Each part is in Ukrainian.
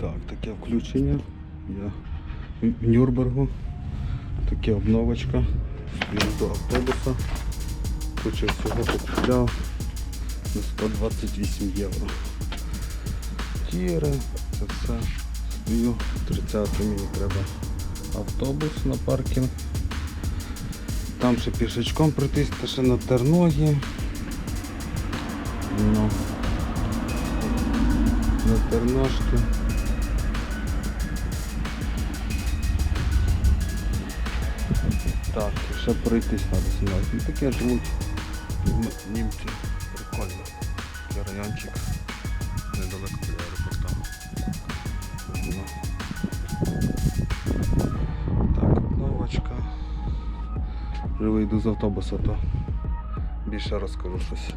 Так, таке включення. Я в Нюрнбергу. Таке обновочка. Стою до автобуса. Куча всього покупляв на 128 євро. Тіри, це все. Стою. 30 мені треба автобус на паркінг. Там ще пішечком пройтись, ще на терногі. Ну, на терножки. Ще пройтись треба знімати. Ну таке живуть німці. Прикольно. Це райончик недалеко від аеропорта. Так, новочка. Вже вийду з автобуса, то більше розкажу щось.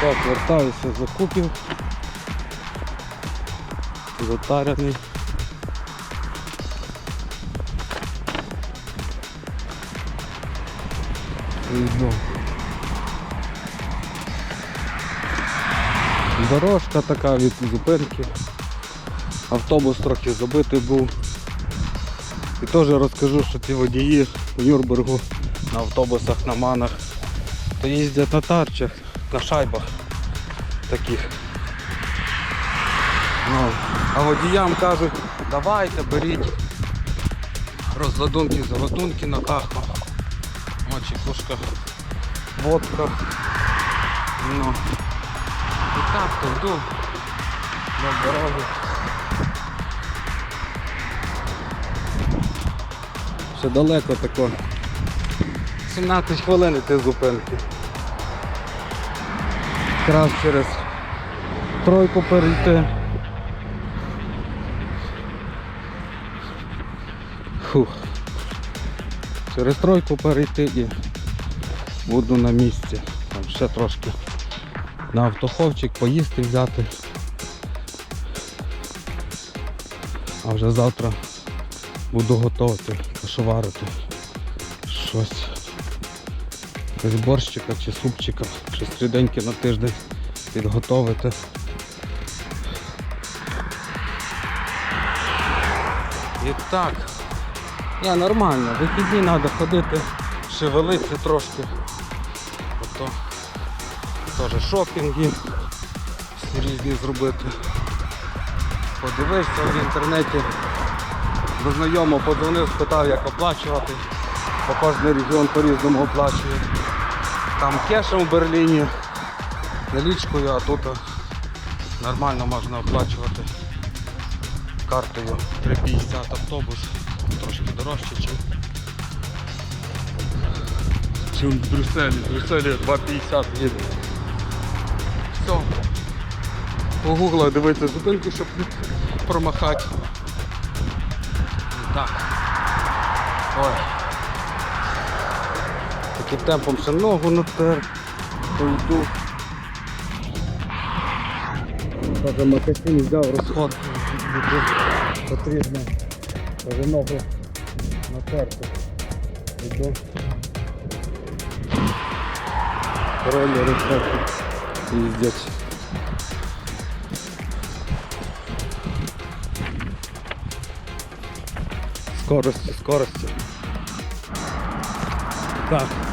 Так, вертаюся з закупів. Затарений. Дорожка така від зупинки. Автобус трохи забитий був. І теж розкажу, що ці водії в Нюрнбергу на автобусах, на манах, то їздять на тарчах, на шайбах таких. Ну, а водіям кажуть, давайте беріть розладунки, заладунки на таху. О, чекушка, водка. Ну. І так то йду на дорогу. Ще далеко тако. 17 хвилин іти зупинки. Якраз через тройку перейти. Фух. Через тройку перейти і буду на місці. Там ще трошки на автоховчик поїсти взяти. А вже завтра буду готувати, кашоварити щось. Якось борщика чи супчика, щось ріденьке на тиждень підготовити. І так. Я нормально, вихідні треба ходити, шевелити трошки. Ото теж шопінги різні зробити. Подивився в інтернеті. До знайомого подзвонив, спитав, як оплачувати. Бо кожен регіон по-різному оплачує. Там кешем в Берліні, налічкою, а тут нормально можна оплачувати картою 3,50 автобус. Трошки дорожче, ніж чим в Брюсселі. В Брюсселі 2,50 їде. Все. Погугла дивитися зупинку, щоб не промахати. Так. Ой. Таким темпом ще ногу натер. Пойду. Каже, макасин взяв розход. Потрібно. Каже, ногу натерти. Йду. Роллери трохи їздять. Скорості, скорості. Так.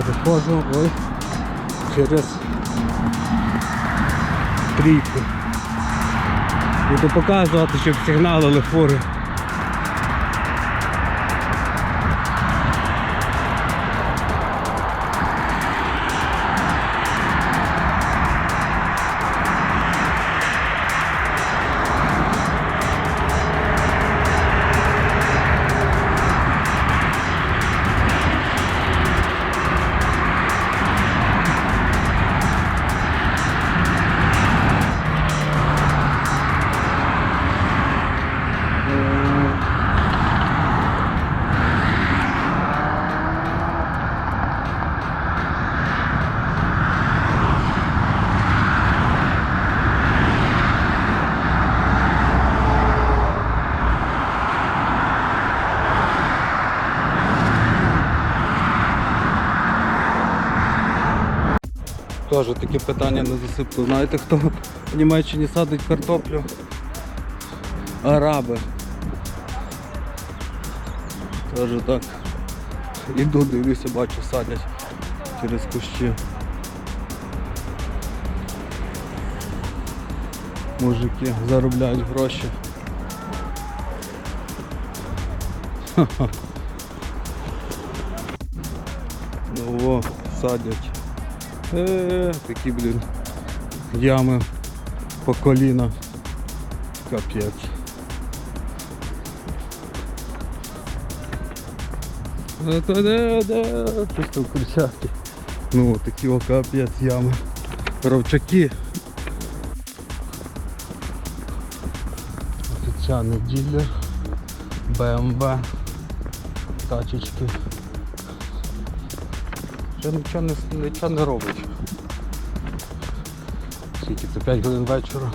Виходжу ой, через трійку. Буду показувати, щоб сигналили фури. Теж таке питання на засипку. Знаєте, хто в Німеччині садить картоплю? Араби. Теж так. Іду, дивлюся, бачу, садять через кущі. Мужики заробляють гроші. Ну о, садять. Е, такі, блін, ями по коліна. Капець. Там кричати. Ну, такі о, капець ями. Ровчаки. Офіціальний ділер. БМВ. Тачечки. Ще нічого не, нічого не робить. Скільки це 5 годин вечора.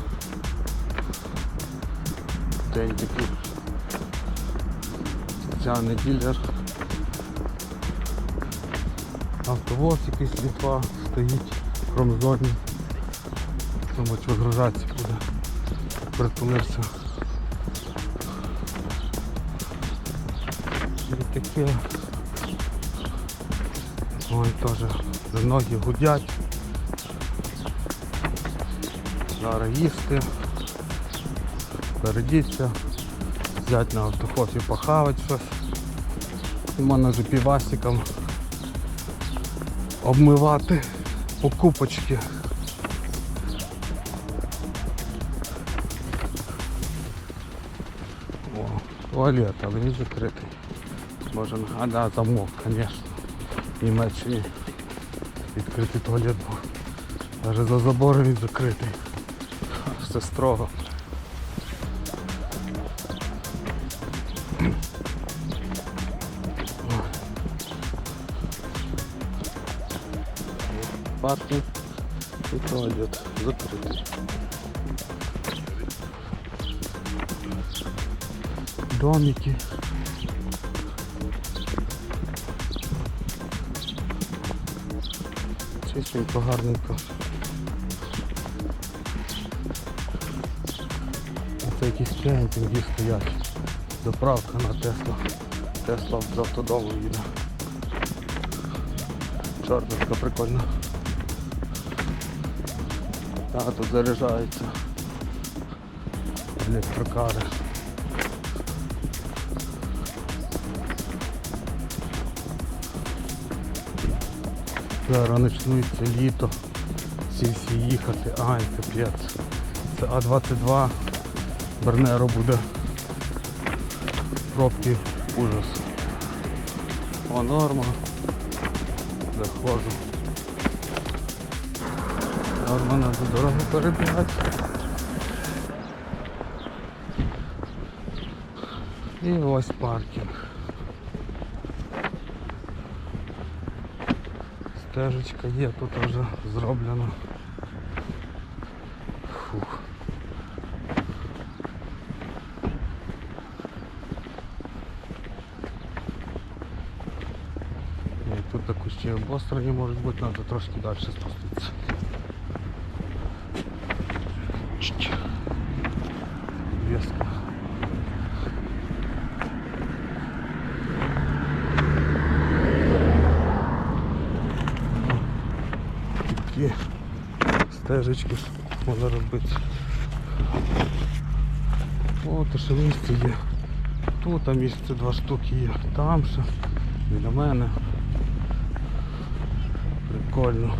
День такий соціальний ділер. Автовоз якийсь ліпа стоїть в промзоні. Думаю, що вигружатися буде. Притулився. І таке. Ой, теж за ноги гудять. Зараз їсти. Передіться. Взяти на автохофі похавати щось. І можна за півасиком обмивати покупочки. О, туалет, але він закритий. Може, а да, замок, звісно. В Німеччині відкритий туалет був. Навіть за забором він закритий. Все строго. Паркінг і туалет закритий. Домики. Чистенько, гарненько. Це якісь кемпінги стоять. Заправка на Тесла. Тесла з автодому їде. Чорна така прикольна. А, тут заряджаються електрокари. Зараз почнеться літо. Всі їхати. Ай, капець. Це А22. Бернеро буде. Пробки ужас. О, норма. Заходжу. Норма надо дорогу перебігати. І ось паркінг. Стежечка є, тут вже зроблено. Фух. І тут також ще обостроні можуть бути, треба трошки далі спуститися. Стежечки можна робити. О, то ще місце є. Тут а місце два штуки є. Там ще. Біля мене. Прикольно.